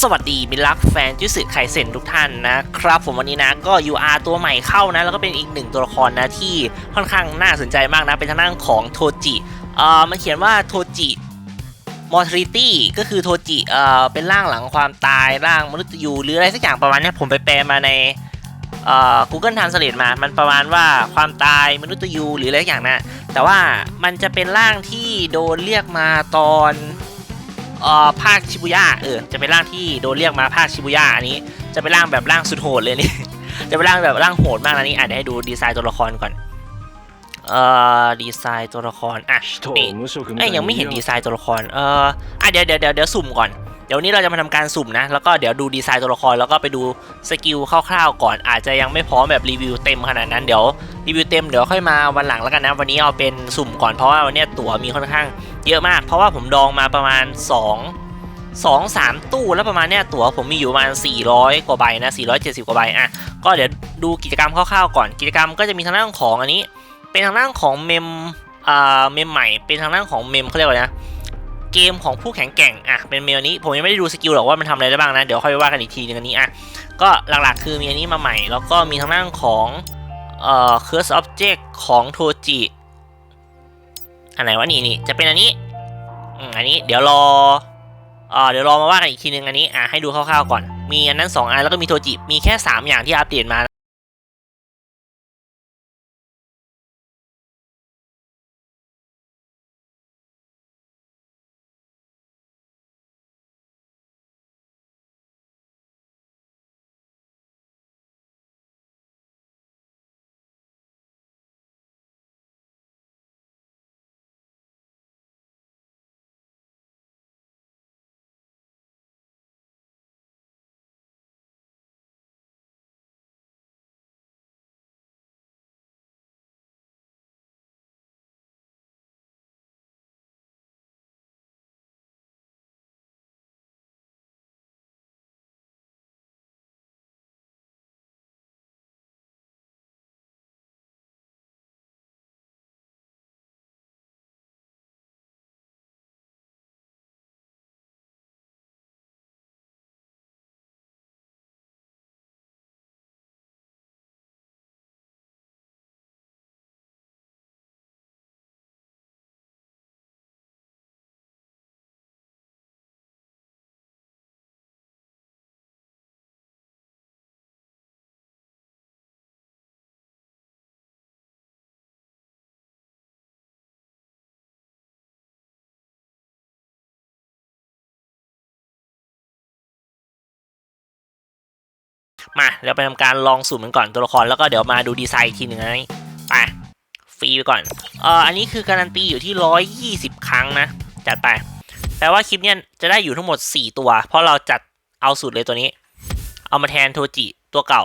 สวัสดีมิตรรักแฟนจุสึไคเซ็นทุกท่านนะครับผมวันนี้นะก็ UR ตัวใหม่เข้านะ แล้วก็เป็นอีกหนึ่งตัวละครนะที่ค่อนข้างน่าสนใจมากนะ เป็นทางด้านของโทจิเอ่อมันเขียนว่าโทจิมอร์ทิตี้ก็คือโทจิเอ่อเป็นร่างหลังความตายร่างมนุษย์ยูหรืออะไรสักอย่างประมาณนี้ผมไปแปลมาในเอ่อ Google Translate มามันประมาณว่าความตายมนุษย์ยูหรืออะไรสักอย่างนะแต่ว่ามันจะเป็นร่างที่โดนเรียกมาตอน ออภาคชิบุย่าเออจะเป็นร่างที่โดนเรียกมาภาคชิบุย่าอันนี้ จะเป็นร่างแบบร่างสุดโหดเลยนี่จะเป็นร่างแบบร่างโหดมากนะนี่อาจจะให้ดูดีไซน์ตัวละครก่อนเอ่อดีไซน์ตัวละครอะนี่ยังไม่เห็นดีไซน์ตัวละครเอ่อเดี๋ยวเดี๋ยวเดี๋ยวเดี๋ยวสุ่มก่อนเดี๋ยวนี้เราจะมาทำการสุ่มนะแล้วก็เดี๋ยวดูดีไซน์ตัวละครแล้วก็ไปดูสกิลคร่าวๆก่อน อาจจะยังไม่พร้อมแบบรีวิวเต็มขนาดนั้นเดี๋ยวรีวิวเต็มเดี๋ยวค่อยมาวันหลังแล้วกันนะวันนี้เอาเป็นสุ่มก่อนเพราะว่าวันนี้ตั๋วมีค่อนข้าง เยอะมาก เพราะว่าผมดองมาประมาณ 2 2 3 ตู้แล้วประมาณเนี้ยตั๋วผมมีอยู่ประมาณ 400 กว่าใบนะ470 กว่าใบอะก็เดี๋ยวดูกิจกรรมคร่าวๆก่อนกิจกรรมก็จะมีทางด้านของอันนี้ เป็นทางด้านของเมมอ่าเมมใหม่เป็นทางด้านของเมมเขาเรียกว่านะเกมของผู้แข็งแกร่งอะเป็นเมลนี้ผมยังไม่ได้ดูสกิลหรอกว่ามันทำอะไรได้บ้างนะเดี๋ยวค่อยว่ากันอีกทีนึงอันนี้อะก็หลักๆคือมีอันนี้มาใหม่ แล้วก็มีทางด้านของเอ่อ curse object ของโทจิ อันไหนวะนี่นี่จะเป็นอันนี้อือันนี้เดี๋ยวรอเอ่าเดี๋ยวรอมาว่ากันอีกทีนึงอันนี้อ่าให้ดูคร่าวๆก่อน มีอันนั้น2อันแล้วก็มีโทจิมีแค่ 3 อย่างที่อัปเดตมา มาเดี๋ยวไปทำการลองสุ่มมันก่อนตัวละครแล้วก็เดี๋ยวมาดูดีไซน์ทีหนึ่งนะไปฟรีไปก่อนเอ่ออันนี้คือการันตีอยู่ที่ 120 ครั้งนะ จัดไปแปลว่าคลิปเนี้ยจะได้อยู่ทั้งหมด 4 ตัว เพราะเราจัดเอาสุดเลยตัวนี้ เอามาแทนโทจิตัวเก่า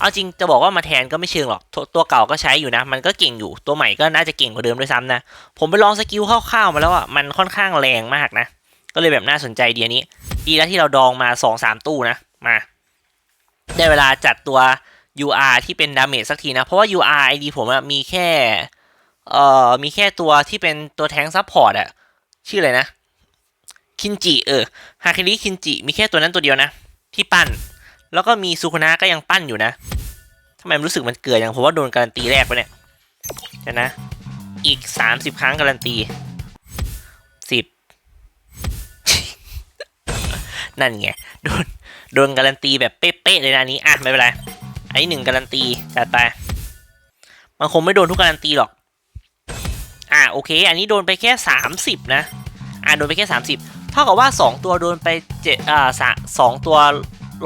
เอาจริงจะบอกว่ามาแทนก็ไม่เชิงหรอกตัวตัวเก่าก็ใช้อยู่นะ มันก็เก่งอยู่ตัวใหม่ก็น่าจะเก่งกว่าเดิมด้วยซ้ำนะ ผมไปลองสกิลคร่าวๆมาแล้วอะมันค่อนข้างแรงมากนะ ก็เลยแบบน่าสนใจเดีอันนี้ ดีแล้วที่เราดองมา 2-3 ตู้นะมา ได้เวลาจัดตัว UR ที่เป็นดาเมจสักทีนะ เพราะว่า UR ID ผมอะมีแค่ เอ่อ มีแค่ตัวที่เป็นตัวแทงซัพพอร์ตอะชื่ออะไรนะ คินจิ เออ ฮาคิริคินจิ มีแค่ตัวนั้นตัวเดียวนะ ที่ปั้น แล้วก็มีซูคุนะก็ยังปั้นอยู่นะทำไมรู้สึกมันเกิดอย่างผมว่าโดนการันตีแรกไปเนี่ยเดี๋ยวนะ อีก 30 ครั้งการันตี 10 นั่นไง โดน โดนการันตีแบบเป๊ะๆเลยนะนี้อะไม่เป็นไรอันนี้หนึ่งการันตีจัดไปมันคงไม่โดนทุกการันตีหรอก อะโอเค อันนี้โดนไปแค่สามสิบนะ อะโดนไปแค่สามสิบเท่ากับว่าสองตัวโดนไปเจ็ดอ่าสสองตัว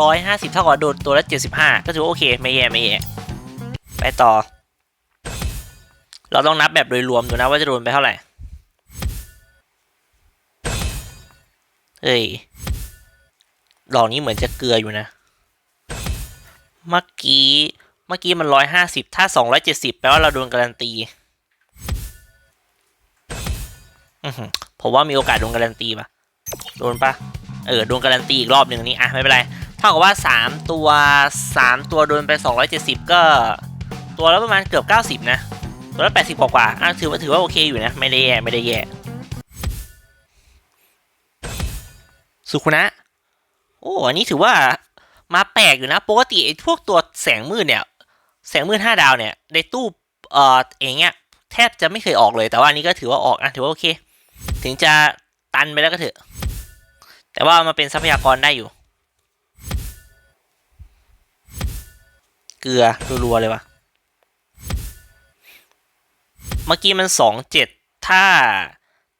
ร้อยห้าสิบเท่ากับโดนตัวละเจ็ดสิบห้าก็ถือว่าโอเคไม่แย่ไม่แย่ไปต่อ เราต้องนับแบบโดยรวมดูนะว่าจะโดนไปเท่าไหร่เฮ้ย ดอกนี้เหมือนจะเกลืออยู่นะ เมื่อกี้เมื่อกี้มันร้อยห้าสิบถ้าสองร้อยเจ็ดสิบแปลว่าเราโดนการันตีอผมว่ามีโอกาสโดนการันตีปะโดนปะเออโดนการันตีอีกรอบหนึ่งนี่อะไม่เป็นไรเท่ากับว่าสามตัวสามตัวโดนไปสองร้อยเจ็ดสิบก็ ตัวละประมาณเกือบเก้าสิบนะตัวละแปดสิบกว่าอะถือว่าถือว่าโอเคอยู่นะ ไม่ได้แย่ไม่ได้แย่สุคุนะ โอ้อันนี้ถือว่ามาแปลกอยู่นะ ปกติไอ้พวกตัวแสงมืดเนี่ย แสงมืดห้าดาวเนี่ยในตู้เอ่อเองเงี้ยแทบจะไม่เคยออกเลย แต่ว่านี้ก็ถือว่าออกอะถือว่าโอเค ถึงจะตันไปแล้วก็เถอะ แต่ว่ามาเป็นทรัพยากรได้อยู่ เกลือรัวๆเลยวะเมื่อกี้มันสองเจ็ดถ้า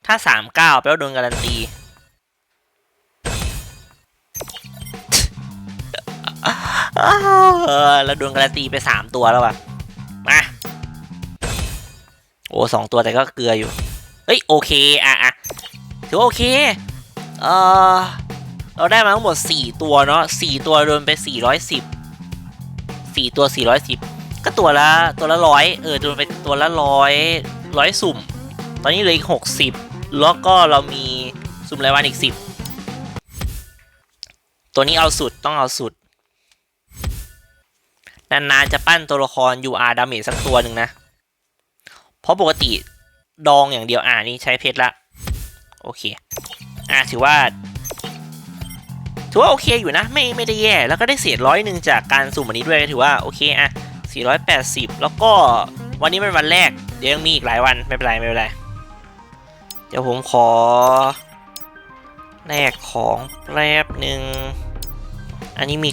ถ้าสามเก้าแปลว่าโดนการันตี เออแล้วโดนการันตีไปสามตัวแล้วว่ะ มา โอ้สองตัวแต่ก็เกลืออยู่เอ้ย โอเค อะอะถือว่าโอเค เออเราได้มาทั้งหมดสี่ตัวเนาะสี่ตัวโดนไปสี่ร้อยสิบสี่ตัวสี่ร้อยสิบก็ตัวละตัวละร้อยเออโดนไปตัวละร้อยร้อยสุ่ม ตอนนี้เหลืออีกหกสิบแล้วก็เรามีสุ่มรายวันอีกสิบตัวนี้เอาสุดต้องเอาสุด นานๆจะปั้นตัวละคร UR ดาเมจสักตัวหนึ่งนะ เพราะปกติดองอย่างเดียวอ่านี่ใช้เพชรละ โอเค อ่าถือว่า ถือว่าโอเคอยู่นะ ไม่ไม่ได้แย่ แล้วก็ได้เศษร้อยหนึ่งจากการสุ่มอันนี้ด้วยถือว่าโอเคอะ480 แล้วก็วันนี้เป็นวันแรก เดี๋ยวยังมีอีกหลายวันไม่เป็นไรไม่เป็นไร เดี๋ยวผมขอแลกของแป๊บหนึ่ง อันนี้มี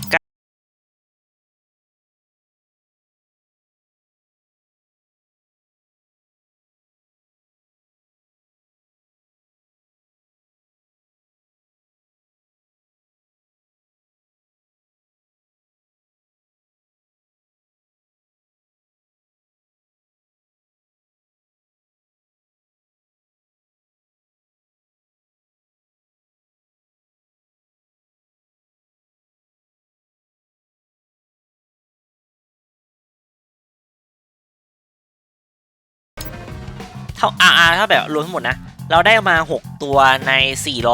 เก้าเท่าอ่าอ่าถ้าแบบรวมทั้งหมดนะ เราได้มา 6 ตัวใน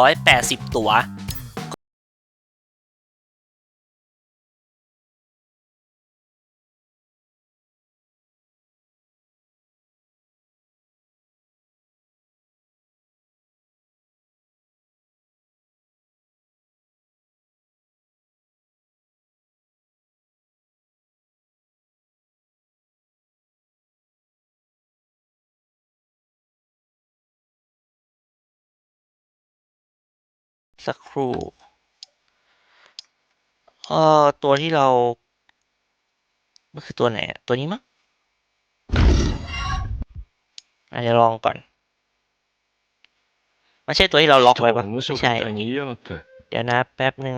480 ตัว สักครู่เอ่อตัวที่เราไม่คือตัวไหน ตัวนี้มั้งอาจจะลองก่อน ไม่ใช่ตัวที่เราล็อกไว้ป่ะไม่ใช่ เดี๋ยวนะแป๊บหนึ่ง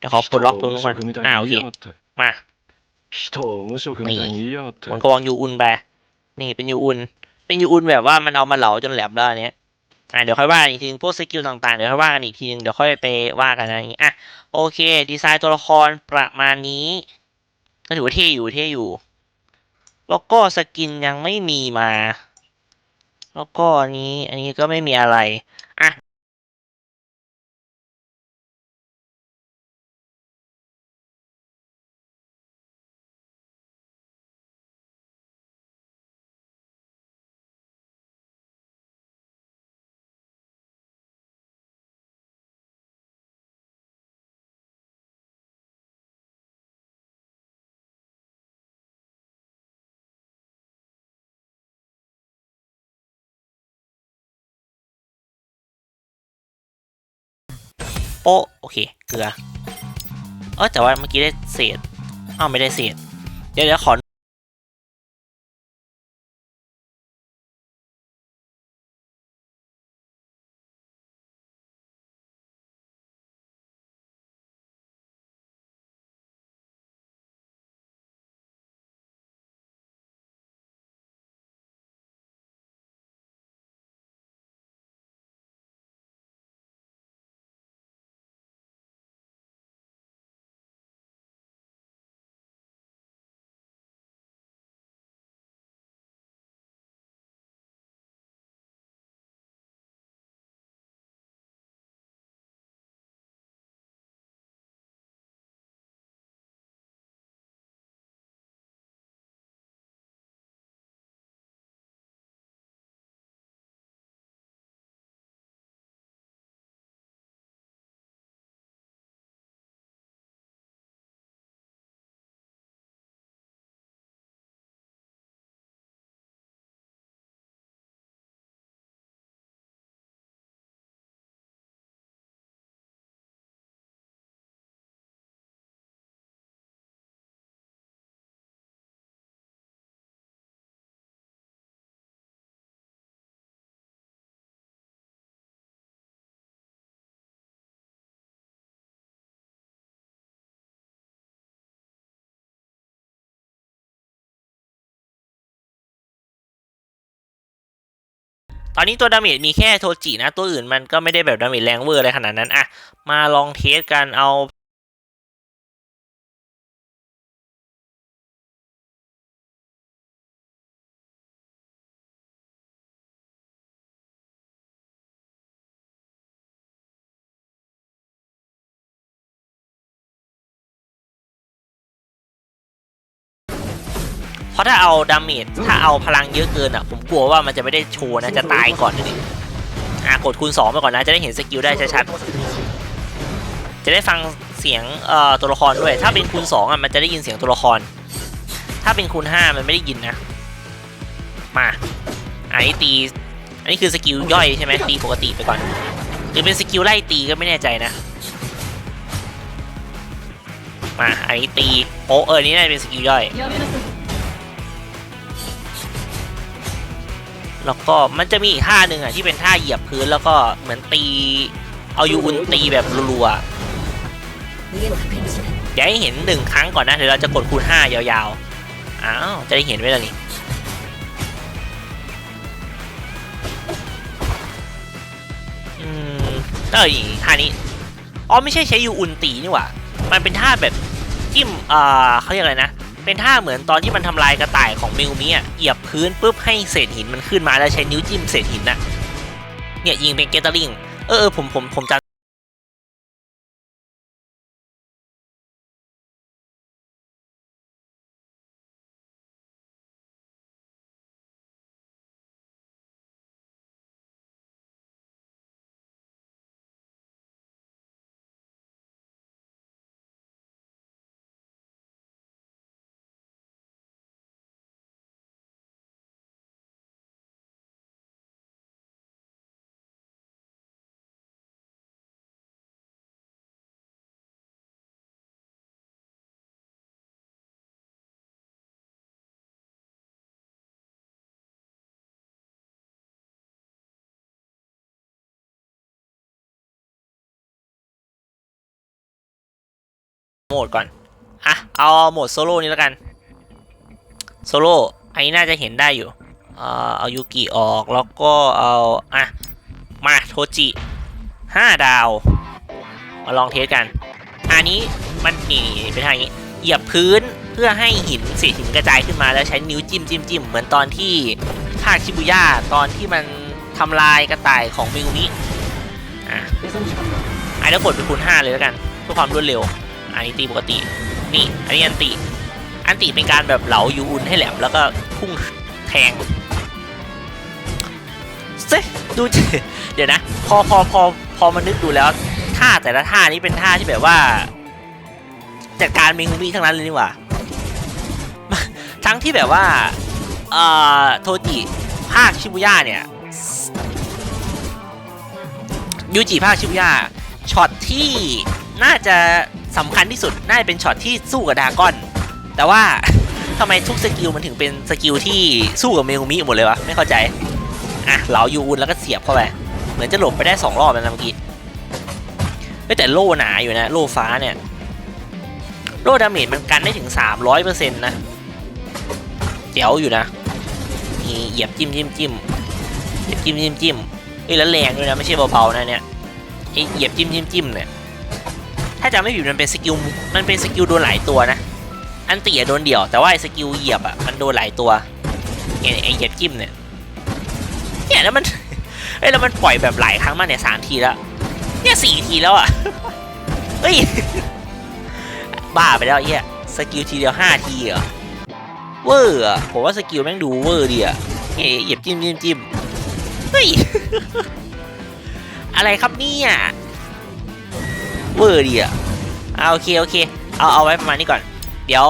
จะขอปลดล็อกตัวนู้นก่อนอ้าวเหี้ยมานี่มันก็วางยูอุนไป นี่เป็นยูอุน เป็นยูอุนแบบว่ามันเอามาเหลาจนแหลมได้เนี้ย อะเดี๋ยวค่อยว่าอีกทีนึงพวกสกิลต่างๆ เดี๋ยวค่อยว่ากันอีกทีนึงเดี๋ยวค่อยไปว่ากันอะไรอย่างงี้อะโอเค ดีไซน์ตัวละครประมาณนี้ก็ถือว่าเท่อยู่เท่อยู่ แล้วก็สกินยังไม่มีมา แล้วก็อันนี้อันนี้ก็ไม่มีอะไรอะ โป๊ะโอเค เกลือ เออแต่ว่าเมื่อกี้ได้เศษอ้าวไม่ได้เศษ เดี๋ยวเดี๋ยวขอ ตอนนี้ตัวดาเมจมีแค่โทจินะ ตัวอื่นมันก็ไม่ได้แบบดาเมจแรงเวอร์อะไรขนาดนั้นอะมาลองเทสกันเอา เพราะถ้าเอาดาเมจถ้าเอาพลังเยอะเกินอะผมกลัวว่ามันจะไม่ได้โชว์นะจะตายก่อนเลยอะกดคูณ2ไปก่อนนะจะได้เห็นสกิลได้ชัดๆจะได้ฟังเสียงเอ่อตัวละครด้วย ถ้าเป็นคูณ2อะมันจะได้ยินเสียงตัวละคร ถ้าเป็นคูณ5มันไม่ได้ยินนะ มาอันนี้ตีอันนี้คือสกิลย่อยใช่ไหมตีปกติไปก่อนหรือเป็นสกิลไล่ตีก็ไม่แน่ใจนะมาอันนี้ตีโอเออนี่น่าจะเป็นสกิลย่อย แล้วก็มันจะมีอีกท่าหนึ่งอะที่เป็นท่าเหยียบพื้นแล้วก็เหมือนตี เอายูอุนตีแบบรัวๆอย่าให้เห็นหนึ่งครั้งก่อนนะเดี๋ยวเราจะกดคูณห้ายาวๆ อ้าว จะได้เห็นไว้แล้วนี่อืมเออนี่ท่านี้ อ๋อไม่ใช่ใช้ยูอุนตีนี่หว่า มันเป็นท่าแบบจิ้ม อ่าเขาเรียกอะไรนะ เป็นท่าเหมือนตอนที่มันทำลายกระต่ายของมิวมิอะเหยียบพื้นปุ๊บให้เศษหินมันขึ้นมาแล้วใช้นิ้วจิ้มเศษหินน่ะเนี่ยยิงเป็นเกตเตอร์ลิงเออเออผมผมผมจ โหมดก่อน อะ เอาโหมดโซโล่นี้แล้วกัน โซโล่ อันนี้น่าจะเห็นได้อยู่เอ่อเอายูกิออก แล้วก็เอา อะ มาโทจิห้าดาว มาลองเทสกัน อันนี้มันนี่เป็นทางนี้ เหยียบพื้นเพื่อให้หินเศษหินกระจายขึ้นมาแล้วใช้นิ้วจิ้มจิ้มจิ้มเหมือนตอนที่ภาคชิบุย่าตอนที่มันทำลายกระต่ายของมิวมิอะไอันนี้กดเป็นคูณ5เลยแล้วกันเพื่อความรวดเร็ว อันนี้ตีปกติ นี่ อันนี้อันติ อันติเป็นการแบบเหลายูอุนให้แหลมแล้วก็พุ่งแทงเซดูจิเดี๋ยวนะ พอพอพอพอมานึกดูแล้วท่าแต่ละท่านี้เป็นท่าที่แบบว่าจัดการเมงุมิทั้งนั้นเลยนี่หว่า ทั้งที่แบบว่าเอ่อโทจิภาคชิบุย่าเนี่ยยูจิภาคชิบุย่าช็อตที่น่าจะ สำคัญที่สุดน่าจะเป็นช็อตที่สู้กับดากอน แต่ว่าทำไมทุกสกิลมันถึงเป็นสกิลที่สู้กับเมงุมิหมดเลยวะไม่เข้าใจอะเหลายูอุนแล้วก็เสียบเข้าไปเหมือนจะหลบไปได้สองรอบแล้วนะเมื่อกี้แต่โล่หนาอยู่นะโล่ฟ้าเนี่ยโล่ดาเมจมันกันได้ถึง 300%นะเจ๋วอยู่นะนี่เหยียบจิ้มจิ้มจิ้มเหยียบจิ้มจิ้มจิ้มเฮ้ยแล้วแรงด้วยนะไม่ใช่เบาๆนะเนี่ยไอเหยียบจิ้มจิ้มจิ้มเนี่ย ถ้าจำไม่ผิดมันเป็นสกิลมันเป็นสกิลโดนหลายตัวนะ อันตีอะโดนเดี่ยวแต่ว่าไอสกิลเหยียบอะมันโดนหลายตัวเนี่ยไอเหยียบจิ้มเนี่ยเนี่ยแล้วมันเอ้ยแล้วมันปล่อยแบบหลายครั้งมากเนี่ยสามทีแล้วเนี่ยสี่ทีแล้วอะเฮ้ยบ้าไปแล้วไอ้เหี้ยสกิลทีเดียวห้าทีเหรอเวอร์อะผมว่าสกิลแม่งดูเวอร์ดีอะเนี่ยเหยียบจิ้มจิ้มจิ้มเฮ้ยอะไรครับเนี่ย เวอร์ดีอะเอาโอเคโอเค เอาเอาไว้ประมาณนี้ก่อน เดี๋ยว